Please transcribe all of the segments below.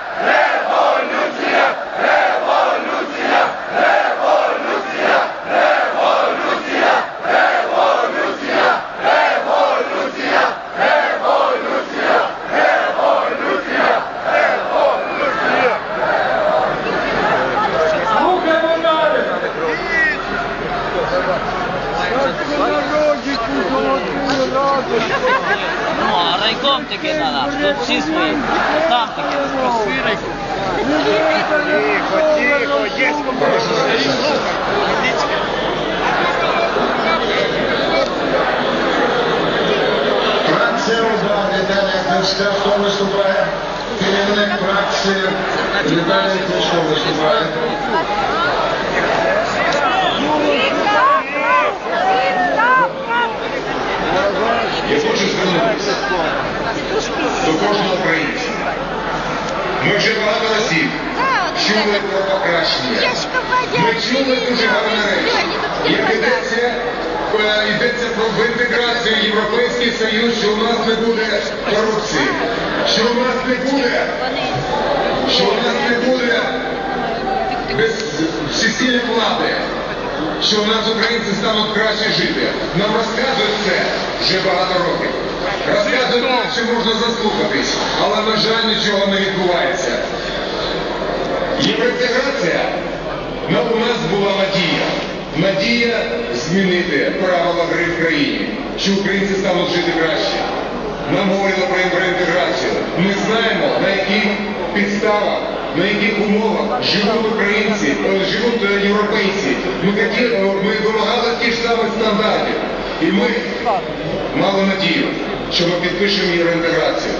Yeah. Ну, а райком таки надо, тут всі свої. Там таке, свій райком. Тихо, тихо, є Фракція ОБА Віталія Кличка, хто виступає? Керівник фракції Віталій Кличко виступає. Я хочу звернутися до кожного українця. Ми вже багато разів. Чули про покращення. Ми чули дуже гарні речі. Як йдеться, е, йдеться про в інтеграцію Європейський Союз, що у нас не буде корупції, що у нас не буде, що у нас не буде без всесілля влади, що у нас українці стануть краще жити. Нам розказують це вже багато років. Розказують що можна заслухатись, але, на жаль, нічого не відбувається. Євроінтеграція, ну, у нас була надія. Надія змінити правила гри в країні, що українці стануть жити краще. Нам говорили про євроінтеграцію. Ми знаємо, на яких підставах, на яких умовах живуть українці, е, живуть е, європейці. Ми, такі, е, ми вимагали тих ж самих стандартів. І ми мали надію, що ми підпишемо євроінтеграцію.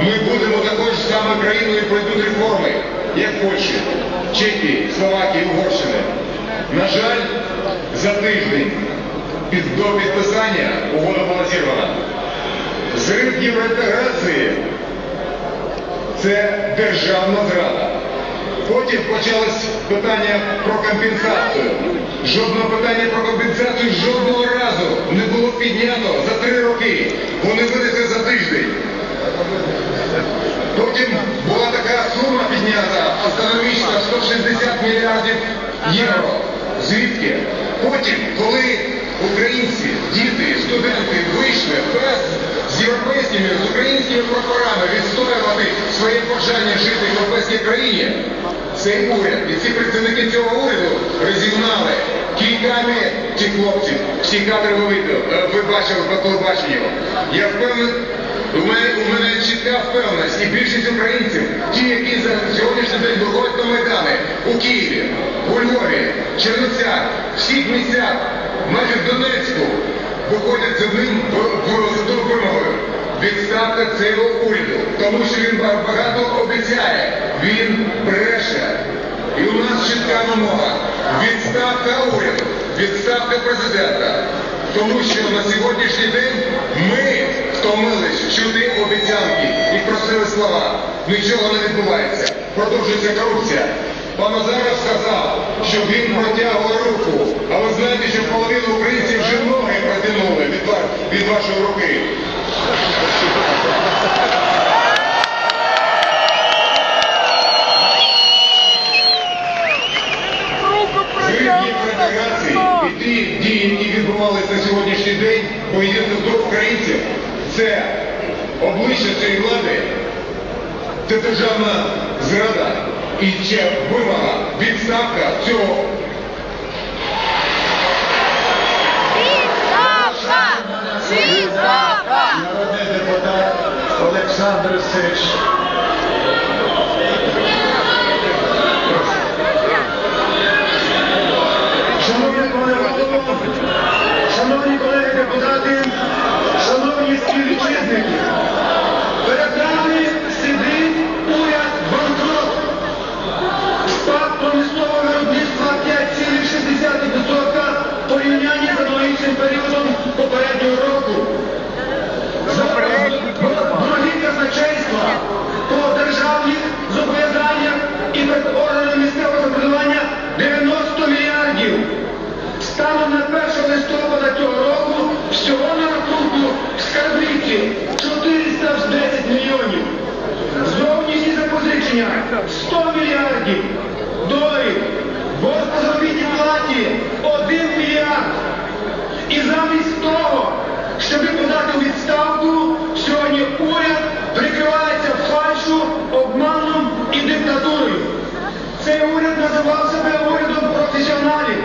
Ми будемо такою ж самою країною пройдуть реформи, як Польщі, Чехії, Словакії, Угорщини. На жаль, за тиждень до підписання угода була зірвана. Зрив євроінтеграції це державна зрада. Потім почалось питання про компенсацію. Жодного питання про компенсацію жодного разу не було піднято за три роки. Вони винесли за тиждень. Потім була така сума піднята астрономічна 160 мільярдів євро. Звідки? Потім, коли українці, діти, студенти вийшли без з європейськими, з українськими прапорами відстоювати своє бажання жити в європейській країні, цей уряд і ці представники цього уряду розігнали кільками цих хлопців. Всі кадри ви, е, бачили по телебаченню. Я впевнений, у мене чітка впевненість, і більшість українців, ті, які за сьогоднішній день виходять на Майдани у Києві, у Львові, Чернівцях, всіх місцях, майже в Донецьку, виходять з одним одною вимогою. Відставка цього уряду, тому що він багато обіцяє, він бреше. І у нас чітка вимога. Відставка уряду, відставка президента. Тому що на сьогоднішній день ми втомились чути обіцянки і просили слова. Нічого не відбувається. Продовжується корупція. Пан Азаров сказав, що він протягує руку. А ви знаєте, що половину українців вже ноги від, вашої руки. І ті дії, які відбувалися на сьогоднішній день по відношенню до українців, це обличчя цієї влади, це державна зрада і ще вимога відставка цього Alexandre Seixas. Збільшення 100 мільярдів доларів. Борг по заробітній платі 1 мільярд. І замість того, щоб подати відставку, сьогодні уряд прикривається фальшу, обманом і диктатурою. Цей уряд називав себе урядом професіоналів.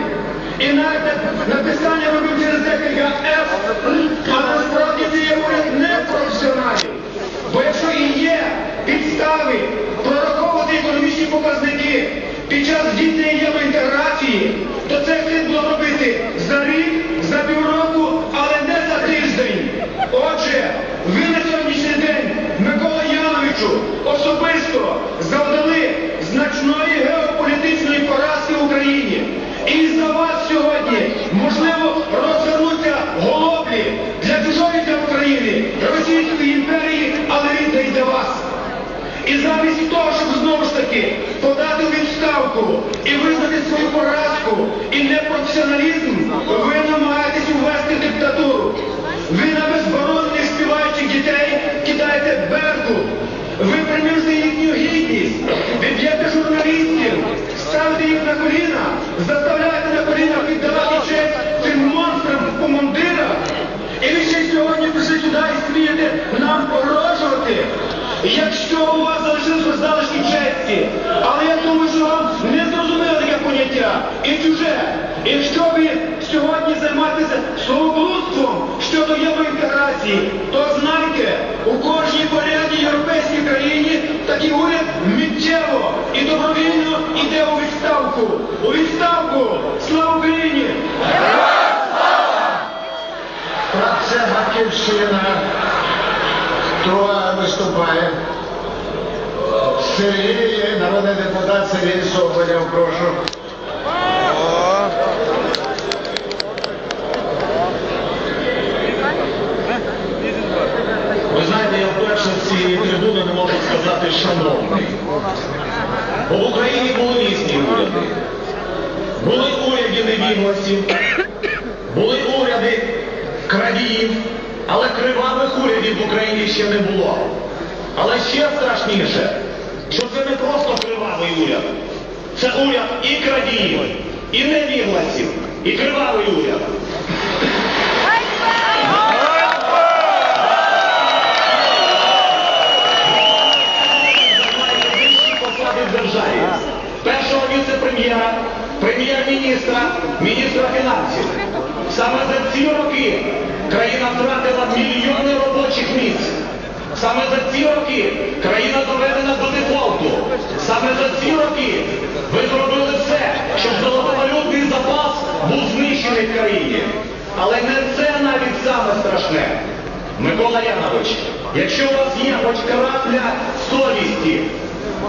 І навіть написання робив через декілька Ф, а насправді це є уряд не професіоналів. Бо якщо і є підстави прораховувати економічні показники. Під час здійснення євроінтеграції, то це слід було робити за рік, за півроку, але але я думаю, що вам не зрозуміло таке поняття і чуже. Якщо ви сьогодні займаєтеся словоблудством щодо євроінтеграції, то знайте, у кожній порядній європейській країні такий уряд миттєво і добровільно йде у відставку. У відставку! Слава Україні! Фракція Батьківщина. Хто виступає? Сергій, народний депутат Сергій Соболєв, прошу. Ви знаєте, я вперше з цієї трибуни не можу сказати шановний. Бо в Україні були різні уряди. Були уряди невігласів, були уряди крадіїв, але кривавих урядів в Україні ще не було. Але ще страшніше, що це не просто кривавий уряд. Це уряд і крадіїв, і невігласів, і кривавий уряд. Першого віце-прем'єра, прем'єр-міністра, міністра фінансів. Саме за ці роки країна втратила мільйони робочих місць. Саме за ці роки країна доведена до дефолту. Саме за ці роки ви зробили все, щоб золотовалютний запас був знищений в країні. Але не це навіть саме страшне. Микола Янович, якщо у вас є хоч крапля совісті,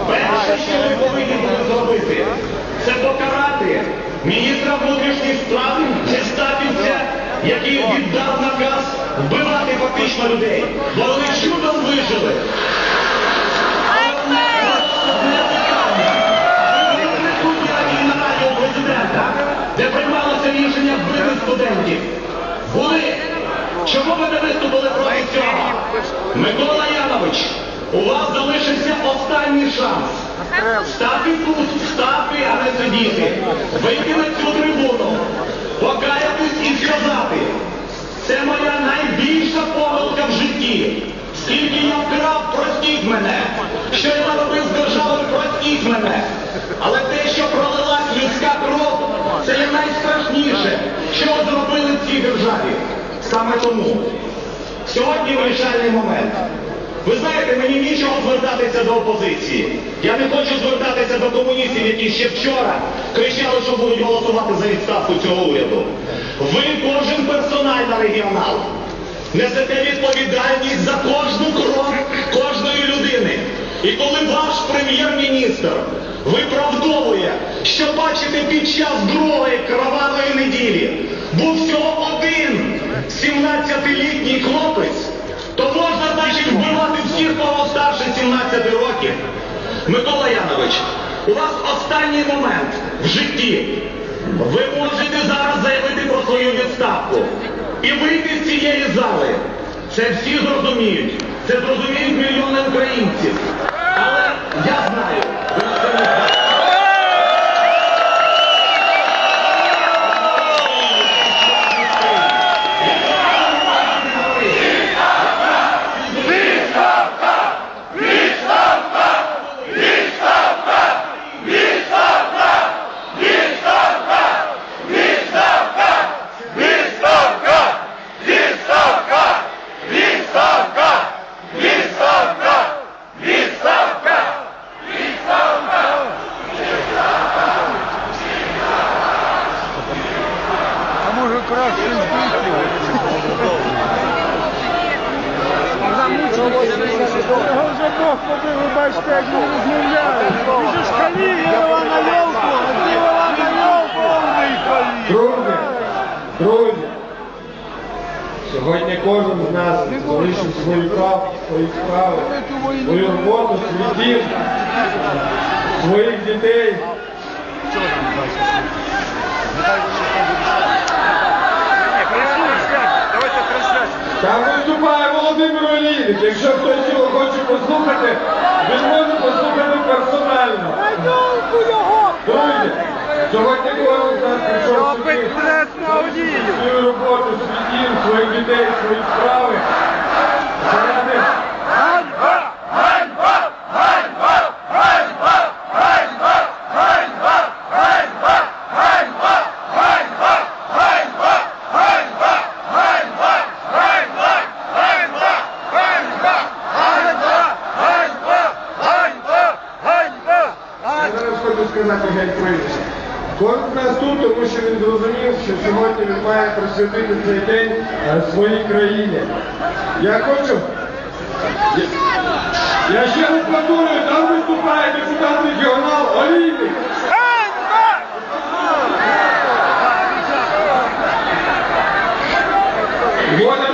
перше, що ви повинні були зробити, це покарати міністра внутрішніх справ Гестапівця, який віддав наказ вбивати фактично людей. Бо вони чудом вижили. де приймалося рішення вбити студентів. Були. Чому ви не виступили проти цього? Микола Янович, у вас залишився останній шанс. Стати тут, стати, а не сидіти. Вийти на цю трибуну, покаятись і сказати. Це моя найбільша помилка в житті. Скільки я вкрав, простіть мене. Що я наробив з державою, простіть мене. Але те, що пролилась людська кров, це є найстрашніше, що зробили в цій державі. Саме тому сьогодні вирішальний момент. Ви знаєте, мені нічого звертатися до опозиції. Я не хочу звертатися до комуністів, які ще вчора кричали, що будуть голосувати за відставку цього уряду. Ви кожен персонально регіонал. Несете відповідальність за кожну кров кожної людини. І коли ваш прем'єр-міністр виправдовує, що бачите під час другої кровавої неділі, був всього один 17-літній хлопець, можна, вбивати всіх, кого старше 17 років. Микола Янович, у вас останній момент в житті. Ви можете зараз заявити про свою відставку і вийти з цієї зали. Це всі зрозуміють. Це зрозуміють мільйони українців. Але Господи, ви бачите, як він розмовляє. Ти ж Калігіла на йолку, Калігіла на йолку. Друзі, друзі, сьогодні кожен з нас залишив свої прав, свої справи, свою роботу, свій дім, своїх дітей. Там виступає Володимир Олійник. Якщо хтось його хоче послухати, він може послухати персонально. Друзі, сьогодні кожен з нас прийшов сюди свою роботу, свій дім, своїх дітей, свої справи. сказати геть менше. Корисно тут, тому що він зрозумів, що сьогодні він має присвятити цей день е, своїй країні. Я хочу. Я ще раз повторюю, там виступає депутат регіонал Олійник. Воля